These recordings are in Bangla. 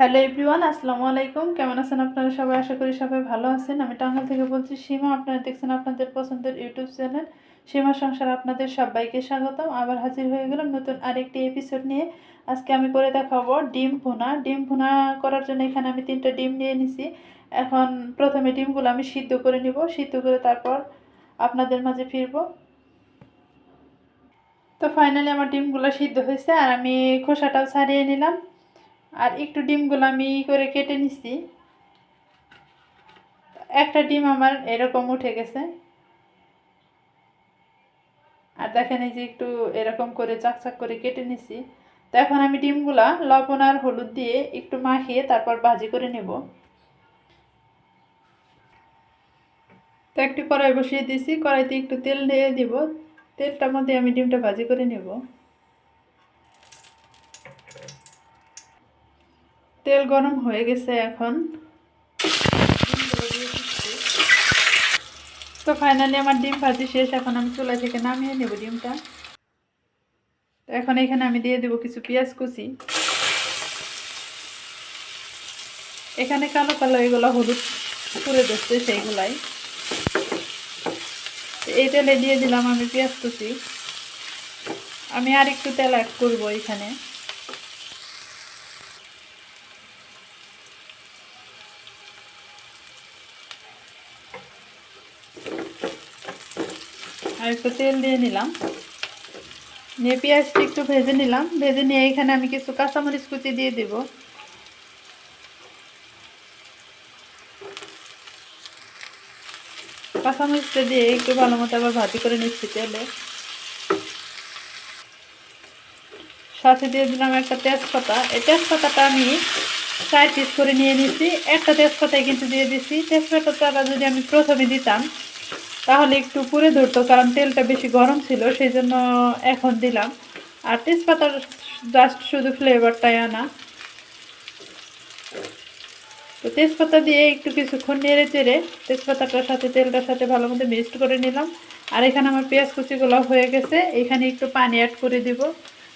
হ্যালো এভরিওয়ান, আসসালামু আলাইকুম। কেমন আছেন আপনারা সবাই? আশা করি সবাই ভালো আছেন। আমি টাঙ্গাল থেকে বলছি, সীমা, আপনারা দেখছেন আপনাদের পছন্দের ইউটিউব চ্যানেল। সীমা সংসার আপনাদের সবাইকে স্বাগতম। আবার হাজির হয়ে গেলাম নতুন আরেকটি এপিসোড নিয়ে। আজকে আমি করে দেখাবো ডিম ভুনা। ডিম ভুনা করার জন্য এখানে আমি তিনটা ডিম নিয়ে নিছি। এখন প্রথমে ডিমগুলো আমি সিদ্ধ করে নিব। সিদ্ধ করে তারপর আপনাদের মাঝে ফিরবো। তো ফাইনালি আমার ডিমগুলো সিদ্ধ হয়েছে আর আমি খোসাটাও ছাড়িয়ে নিলাম। আর একটু ডিমগুলো আমি করে কেটে নিছি। একটা ডিম আমার এরকম উঠে গেছে। আর দেখেন এই যে একটু এরকম করে চাকচাক করে কেটে নিছি। তো এখন আমি ডিমগুলা লবণ আর হলুদ দিয়ে একটু মাখিয়ে তারপর ভাজি করে নেব। তো একটু কড়াই বসিয়ে দিছি। কড়াইতে একটু তেল দিয়ে দিব। তেলটার মধ্যে আমি ডিমটা ভাজি করে নেব। তেল গরম হয়ে গেছে এখন। তো ফাইনালি আমার ডিম ভাজি শেষ, এখন আমি চুলা থেকে নামিয়ে নেব ডিমটা। তো এখন এখানে আমি দিয়ে দেবো কিছু পেঁয়াজ কুচি। এখানে কালো কালো এগুলো হলুদ করে দিচ্ছে সেইগুলাই। এই তেলে দিয়ে দিলাম আমি পেঁয়াজ কুচি। আমি আর একটু তেল অ্যাড করব এখানে। একটু তেল দিয়ে নিলাম। নিয়ে পেঁয়াজটা একটু ভেজে নিলাম। ভেজে নিয়ে এখানে আমি কিছু কাঁচামরিচ কুচি দিয়ে দিব। কাঁচামরিচটা দিয়ে একটু ভালো মতো আবার ভাজি করে নিচ্ছি তেলে। সাথে দিয়ে দিলাম একটা তেজপাতা। এই তেজপাতাটা আমি চার পিস করে নিয়ে নিচ্ছি। একটা তেজপাতায় কিন্তু দিয়ে দিচ্ছি তেজপাতাটা যদি আমি প্রথমে দিতাম তাহলে একটু পুড়ে ধরতো, কারণ তেলটা বেশি গরম ছিল সেই জন্য এখন দিলাম। আর তেজপাতার জাস্ট শুধু ফ্লেভারটাই আনা। তো তেজপাতা দিয়ে একটু কিছুক্ষণ নেড়ে চেড়ে তেজপাতাটার সাথে, তেলটার সাথে ভালো মতো মিক্সড করে নিলাম। আর এখানে আমার পেঁয়াজ কুচিগুলো হয়ে গেছে, এখানে একটু পানি অ্যাড করে দিব।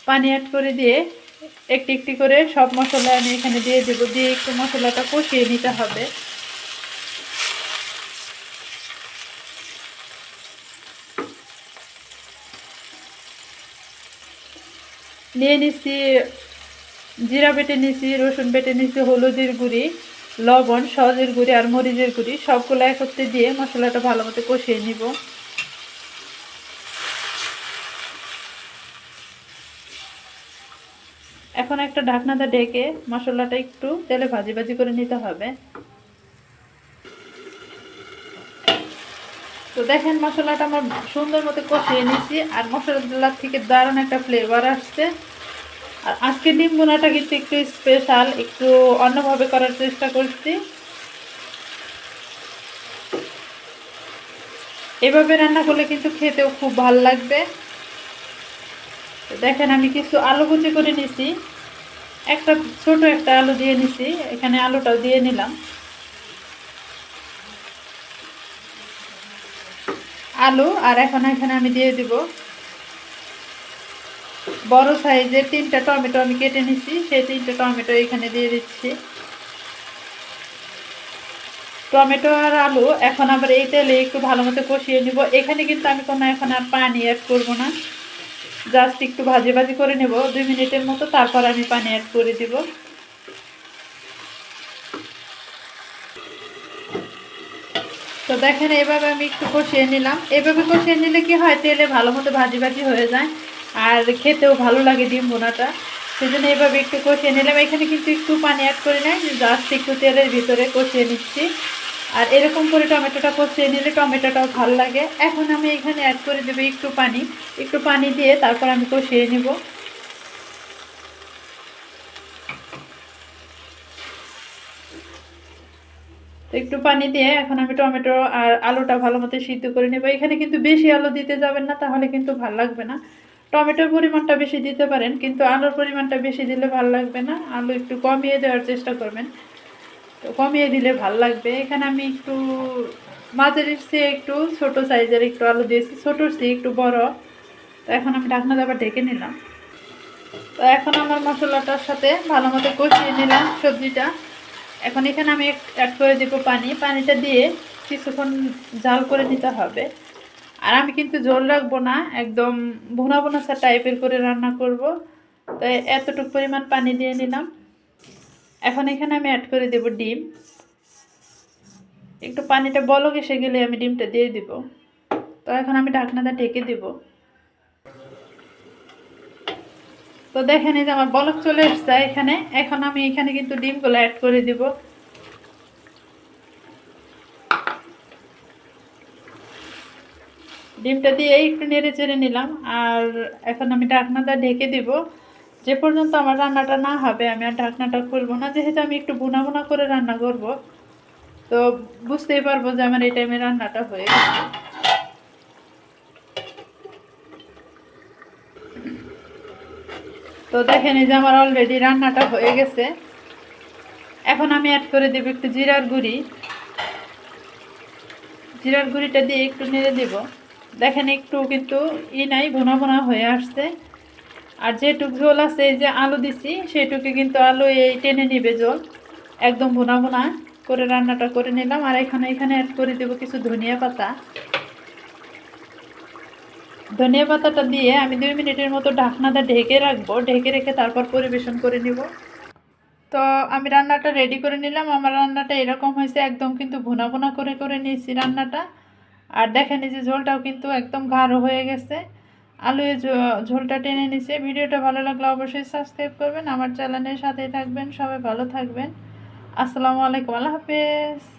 পানি অ্যাড করে দিয়ে একটি একটি করে সব মশলা আমি এখানে দিয়ে দেবো, দিয়ে একটু মশলাটা কষিয়ে নিতে হবে। নিয়ে নিচ্ছি জিরা বেটে নিচ্ছি রসুন বেটে নিচ্ছি হলুদের গুঁড়ি, লবণ, সজের গুঁড়ি আর মরিচের গুঁড়ি, সবগুলো একত্রে দিয়ে মশলাটা ভালো মতো কষিয়ে নিব। এখন একটা ঢাকনাটা ডেকে মশলাটা একটু তেলে ভাজি ভাজি করে নিতে হবে। তো দেখেন মশলাটা আমার সুন্দর মতো কষিয়ে নিয়েছি, আর মশলার থেকে দারুণ একটা ফ্লেভার আসছে। আর আজকে ডিম বোনাটা কিন্তু একটু স্পেশাল একটু অন্যভাবে করার চেষ্টা করছি। এভাবে রান্না করলে কিন্তু খেতেও খুব ভালো লাগবে। দেখেন আমি কিছু আলু কুচি করে নিছি একটা ছোট একটা আলু দিয়ে নিছি এখানে আলুটাও দিয়ে নিলাম। আলু, আর এখন এখানে আমি দিয়ে দিব বড় সাইজের তিনটা টমেটো আমি কেটে নিচ্ছি সেই তিনটা টমেটো এখানে দিয়ে দিচ্ছি। টমেটো আর আলু এখন আবার এই তেলে একটু ভালো মতো কষিয়ে নিব। এখানে কিন্তু আমি কোনো এখন আর পানি অ্যাড করব না। জাস্ট একটু ভাজি ভাজি করে নেব। দুই মিনিটের মতো, তারপর আমি পানি অ্যাড করে দিব। তো দেখেন, এভাবে আমি একটু কষিয়ে নিলাম। এভাবে কষিয়ে নিলে কি হয়, তেলে ভালো মতো ভাজি ভাজি হয়ে যায় আর খেতেও ভালো লাগে ডিম বোনাটা সেই জন্য এভাবে একটু কষিয়ে নিলাম। এখানে কিন্তু একটু পানি অ্যাড করে নেয় জাস্ট একটু তেলের ভিতরে কষিয়ে নিচ্ছি। আর এরকম করে টমেটোটা কষিয়ে নিলে টমেটোটাও ভালো লাগে। এখন আমি এখানে অ্যাড করে দেবো একটু পানি। একটু পানি দিয়ে তারপর আমি কষিয়ে নিব। একটু পানি দিয়ে এখন আমি টমেটো আর আলুটা ভালো মতো সিদ্ধ করে নেব। এখানে কিন্তু বেশি আলু দিতে যাবেন না, তাহলে কিন্তু ভালো লাগবে না। টমেটোর পরিমাণটা বেশি দিতে পারেন, কিন্তু আলুর পরিমাণটা বেশি দিলে ভালো লাগবে না। আলু একটু কমিয়ে দেওয়ার চেষ্টা করবেন। তো কমিয়ে দিলে ভালো লাগবে। এখানে আমি একটু মাঝের চেয়ে একটু ছোট সাইজের একটু আলু দিয়েছি ছোটোর চেয়ে একটু বড়। তো এখন আমি ঢাকনা আবার ঢেকে নিলাম। তো এখন আমার মশলাটার সাথে ভালো মতো কষিয়ে নিলাম সবজিটা। এখন এখানে আমি অ্যাড করে দেবো পানি। পানিটা দিয়ে কিছুক্ষণ জাল করে নিতে হবে। আর আমি কিন্তু জল রাখব না, একদম ভুনা ভুনা সা টাইপের করে রান্না করব। তো এতটুকু পরিমাণ পানি দিয়ে নিলাম। এখন এখানে আমি অ্যাড করে দেব ডিম। একটু পানিটা বলক এসে গেলে আমি ডিমটা দিয়ে দিব। তো এখন আমি ঢাকনাটা ঢেকে দিব। তো দেখেন এই যে আমার বলক চলে এসছে এখানে। এখন আমি এখানে কিন্তু ডিমগুলো অ্যাড করে দিব। ডিমটা দিয়ে একটু নেড়ে চেড়ে নিলাম। আর এখন আমি ঢাকনাটা ঢেকে দিব। যে পর্যন্ত আমার রান্নাটা না হবে, আমি আর ঢাকনাটা খুলবো না। যেহেতু আমি একটু বোনা বোনা করে রান্না করব, তো বুঝতেই পারব যে আমার এই টাইমে রান্নাটা হয়ে তো দেখেন এই যে আমার অলরেডি রান্নাটা হয়ে গেছে। এখন আমি অ্যাড করে দেবো একটু জিরার গুঁড়ি। জিরার গুঁড়িটা দিয়ে একটু নেড়ে দেব। দেখেন একটু কিন্তু ই নাই, ভোনা ভোনা হয়ে আসছে। আর যেটুক ঝোল আছে, এই যে আলু দিছি, সেটুকু কিন্তু আলু এই টেনে নিবে জল একদম ভোনা ভোনা করে রান্নাটা করে নিলাম। আর এখানে এখানে অ্যাড করে দেবো কিছু ধনিয়া পাতা। ধনিয়া পাতাটা দিয়ে আমি দুই মিনিটের মতো ঢাকনাটা ঢেকে রাখব। ঢেকে রেখে তারপর পরিবেশন করে নিব। তো আমি রান্নাটা রেডি করে নিলাম। আমার রান্নাটা এরকম হয়েছে, একদম কিন্তু ভুনা ভুনা করে করে নিয়েছি রান্নাটা। আর এই যে ঝোলটাও কিন্তু একদম গাঢ় হয়ে গেছে। আলু ঝোলটা টেনে নিছে ভিডিওটা ভালো লাগলে অবশ্যই সাবস্ক্রাইব করবেন। আমার চ্যানেলের সাথেই থাকবেন। সবাই ভালো থাকবেন। আসসালামু আলাইকুম। আল্লাহ হাফেজ।